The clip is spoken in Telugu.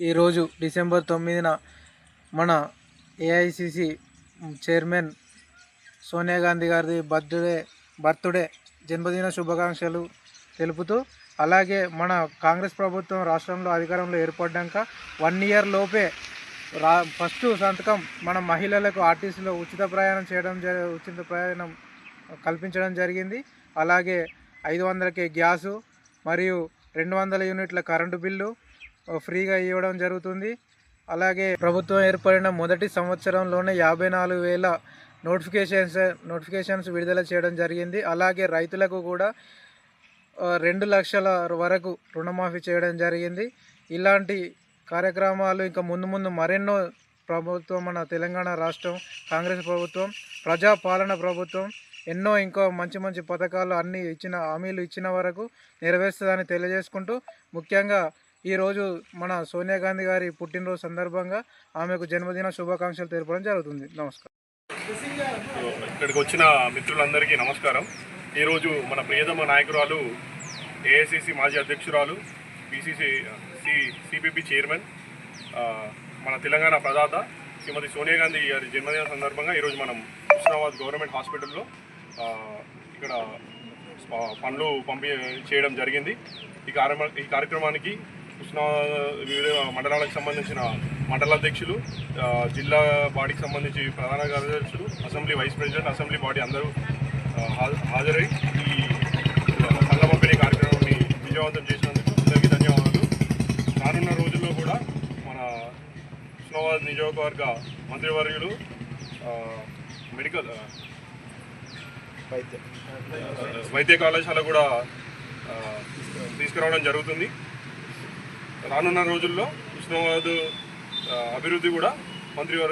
ఈరోజు డిసెంబర్ తొమ్మిదిన మన ఏఐసిసి చైర్మన్ సోనియా గాంధీ గారిది బర్త్డే బర్త్డే జన్మదిన శుభాకాంక్షలు తెలుపుతూ అలాగే మన కాంగ్రెస్ ప్రభుత్వం రాష్ట్రంలో అధికారంలో ఏర్పడ్డాక వన్ ఇయర్ లోపే రా ఫస్ట్ సంతకం మన మహిళలకు ఆర్టీసీలో ఉచిత ప్రయాణం చేయడం జ ఉచిత ప్రయాణం కల్పించడం జరిగింది. అలాగే ఐదు వందలకి గ్యాసు మరియు రెండు వందల యూనిట్ల కరెంటు బిల్లు ఫ్రీగా ఇవ్వడం జరుగుతుంది. అలాగే ప్రభుత్వం ఏర్పడిన మొదటి సంవత్సరంలోనే యాభై నాలుగు వేల నోటిఫికేషన్స్ నోటిఫికేషన్స్ విడుదల చేయడం జరిగింది. అలాగే రైతులకు కూడా రెండు లక్షల వరకు రుణమాఫీ చేయడం జరిగింది. ఇలాంటి కార్యక్రమాలు ఇంకా ముందు ముందు మరెన్నో ప్రభుత్వం మన తెలంగాణ రాష్ట్రం కాంగ్రెస్ ప్రభుత్వం ప్రజాపాలన ప్రభుత్వం ఎన్నో ఇంకా మంచి మంచి పథకాలు అన్నీ ఇచ్చిన హామీలు ఇచ్చిన వరకు నెరవేరుస్తుందని తెలియజేసుకుంటూ ముఖ్యంగా ఈరోజు మన సోనియా గాంధీ గారి పుట్టినరోజు సందర్భంగా ఆమెకు జన్మదిన శుభాకాంక్షలు తెలపడం జరుగుతుంది. నమస్కారం. ఇక్కడికి వచ్చిన మిత్రులందరికీ నమస్కారం. ఈరోజు మన ప్రియతమ నాయకురాలు ఏఐసిసి మాజీ అధ్యక్షురాలు బీసీసీ సి సిపిపి చైర్మన్ మన తెలంగాణ ప్రదాత శ్రీమతి సోనియా గాంధీ గారి జన్మదిన సందర్భంగా ఈరోజు మనం హుస్నాబాద్ గవర్నమెంట్ హాస్పిటల్లో ఇక్కడ పనులు పంపి చేయడం జరిగింది. ఈ కార్యక్రమ ఈ కార్యక్రమానికి వివిధ మండలాలకు సంబంధించిన మండల అధ్యక్షులు ఆ, జిల్లా బాడీకి సంబంధించి ప్రధాన కార్యదర్శులు assembly vice president assembly body అందరూ హాజరై ఈ సంఘ పంపిణీ కార్యక్రమాన్ని విజయవంతం చేసినందుకు అందరికీ ధన్యవాదాలు. రానున్న రోజుల్లో కూడా మన హుస్నాబాద్ నియోజకవర్గ మంత్రివర్యులు మెడికల్ ఆ, వైద్య. కళాశాల కూడా తీసుకురావడం జరుగుతుంది. రానున్న రోజుల్లో ఉస్మానాబాద్ అభివృద్ధి కూడా మంత్రివర్గ